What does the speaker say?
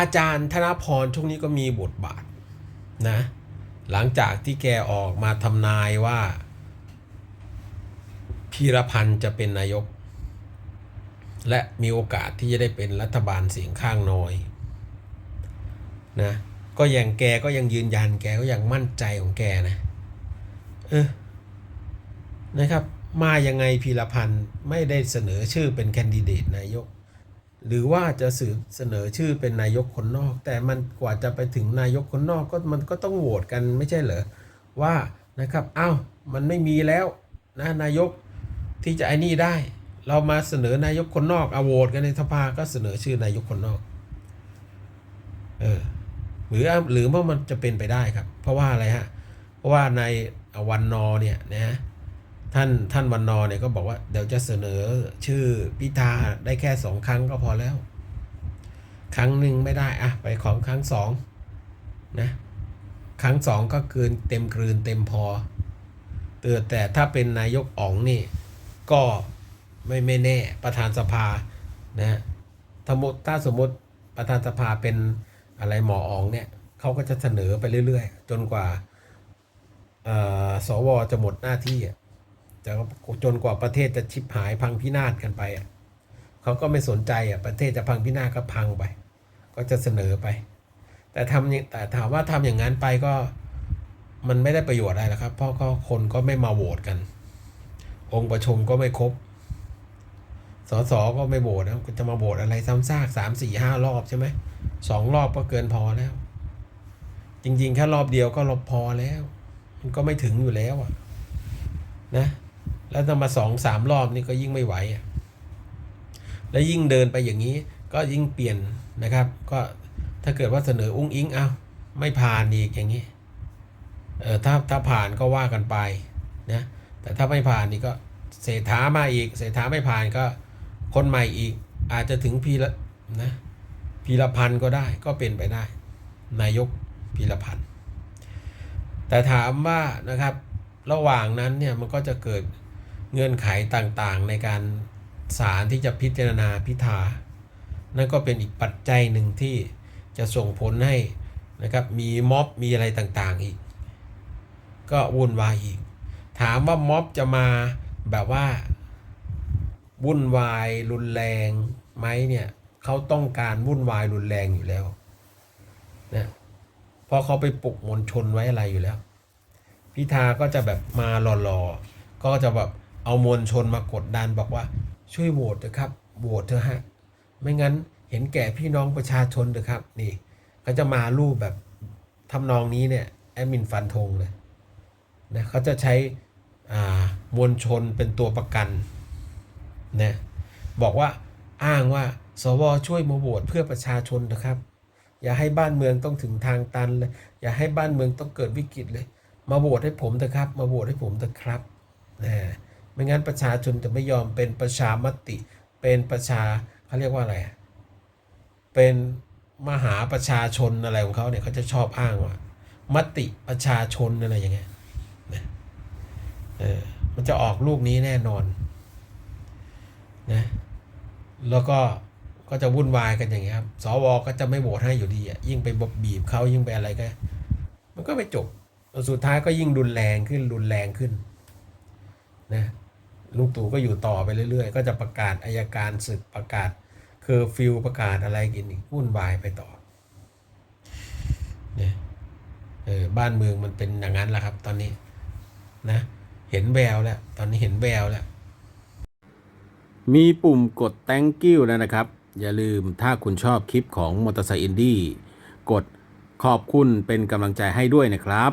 อาจารย์ธนพรช่วงนี้ก็มีบทบาทนะหลังจากที่แกออกมาทำนายว่าพีรพันธ์จะเป็นนายก และมีโอกาสที่จะได้เป็นรัฐบาลเสียงข้างน้อยนะก็ยังแกก็ยังยืนยันแกก็ยังมั่นใจของแกนะเออนะครับ มายังไงพีรพันธ์ไม่ได้เสนอชื่อเป็นแคนดิเดตนายก หรือว่าจะสืบเสนอชื่อเป็นนายกคนนอก แต่มันกว่าจะไปถึงนายกคนนอกก็มันก็ต้องโหวตกันไม่ใช่เหรอว่านะครับอ้าวมันไม่มีแล้วนะนายกที่จะไอ้นี่ได้ เรามาเสนอนายกคนนอกเอาโหวตกันในสภาก็เสนอชื่อนายกคนนอกเออหรือหรือว่ามันจะเป็นไปได้ครับ เพราะว่าอะไรฮะเพราะว่าในวันนอเนี่ยนะฮะ ท่านท่านวันนอเนี่ยก็บอกว่าเดี๋ยวจะเสนอชื่อพิธาได้แค่สองครั้งก็พอแล้ว ครั้งหนึ่งไม่ได้อะไปของครั้งสองนะครั้งสองก็คืนเต็มคืนเต็มพอเออแต่ถ้าเป็นนายกอ๋องนี่ ก็ไม่ไม่แน่ประธานสภานะถ้าหมดถ้าสมมติประธานสภาเป็นอะไรหมออ๋องเนี่ยเขาก็จะเสนอไปเรื่อย ๆ จนกว่าสวจะหมดหน้าที่อะ จะจนกว่าประเทศจะชิบหายพังพินาศกันไปอะเขาก็ไม่สนใจอะประเทศจะพังพินาศก็พังไป ก็จะเสนอไป แต่ทำแต่ถามว่าทำอย่างนั้นไปก็มันไม่ได้ประโยชน์อะไรหรอกครับ เพราะก็คนก็ไม่มาโหวตกัน องค์ประชุมก็ไม่ครบสสก็ไม่โหวตนะจะมาโหวตอะไรซ้ำซากสามสี่ห้ารอบใช่ไหมสองรอบก็เกินพอแล้ว จริงๆแค่รอบเดียวก็รอบพอแล้ว มันก็ไม่ถึงอยู่แล้วอะ นะ แล้วถ้ามาสองสามรอบนี่ก็ยิ่งไม่ไหวแล้วยิ่งเดินไปอย่างนี้ก็ยิ่งเปลี่ยนนะครับ ก็ถ้าเกิดว่าเสนออุ้งอิงเอาไม่ผ่านอีกอย่างนี้เออถ้าถ้าผ่านก็ว่ากันไปนะแต่ถ้าไม่ผ่านนี่ก็เศรษฐามาอีกเศรษฐาไม่ผ่านก็คนใหม่อีกอาจจะถึงพีละนะพีรพันก็ได้ก็เป็นไปได้ นายกพีรพันแต่ถามว่านะครับระหว่างนั้นเนี่ยมันก็จะเกิด เงื่อนไขต่างๆ ในการศาลที่จะพิจารณาพิธา นั่นก็เป็นอีกปัจจัยหนึ่งที่จะส่งผลให้นะครับมีม็อบมีอะไรต่างๆอีก ก็วุ่นวายอีก ถามว่าม็อบจะมาแบบว่าวุ่นวายรุนแรงไหมเนี่ยเขาต้องการวุ่นวายรุนแรงอยู่แล้วนะเพราะเขาไปปลุกมวลชนไว้อะไรอยู่แล้ว พิธาก็จะแบบมาหล่อๆ ก็จะแบบ เอามวลชนมากดดันบอกว่าช่วยโหวตเถอะครับโหวตเถอะฮะ ไม่งั้นเห็นแก่พี่น้องประชาชนเถอะครับนี่เขาจะมารูปแบบทำนองนี้เนี่ยแอดมินฟันธงเลยนะเขาจะใช้มวลชนเป็นตัวประกันนะบอกว่าอ้างว่าสวช่วยมาโหวตเพื่อประชาชนนะครับ อย่าให้บ้านเมืองต้องถึงทางตันเลยอย่าให้บ้านเมืองต้องเกิดวิกฤตเลย มาโหวตให้ผมเถอะครับ มาโหวตให้ผมเถอะครับนะ ไม่งั้นประชาชนจะไม่ยอมเป็นประชามติ เป็นประชาเขาเรียกว่าอะไร เป็นมหาประชาชนอะไรของเขาเนี่ยเขาจะชอบอ้างว่า มติประชาชนอะไรอย่างเงี้ยนะเออมันจะออกลูกนี้แน่นอนนะแล้วก็ก็จะวุ่นวายกันอย่างเงี้ยครับ สวก็จะไม่โหวตให้อยู่ดีอะ ยิ่งไปบบีบเขายิ่งไปอะไรก็ มันก็ไม่จบ สุดท้ายก็ยิ่งรุนแรงขึ้นรุนแรงขึ้นนะ ลุงตู่ก็อยู่ต่อไปเรื่อย ๆ ก็จะประกาศอายการศึกประกาศเคอร์ฟิวประกาศอะไรกินอีกวุ่นวายไปต่อเนี่ยเออบ้านเมืองมันเป็นอย่างนั้นแหละครับ ตอนนี้นะ เห็นแววแล้ว ตอนนี้เห็นแววแล้ว มีปุ่มกด thank you แล้วนะครับ อย่าลืมถ้าคุณชอบคลิปของมอเตอร์ไซค์อินดี้กดขอบคุณเป็นกำลังใจให้ด้วยนะครับ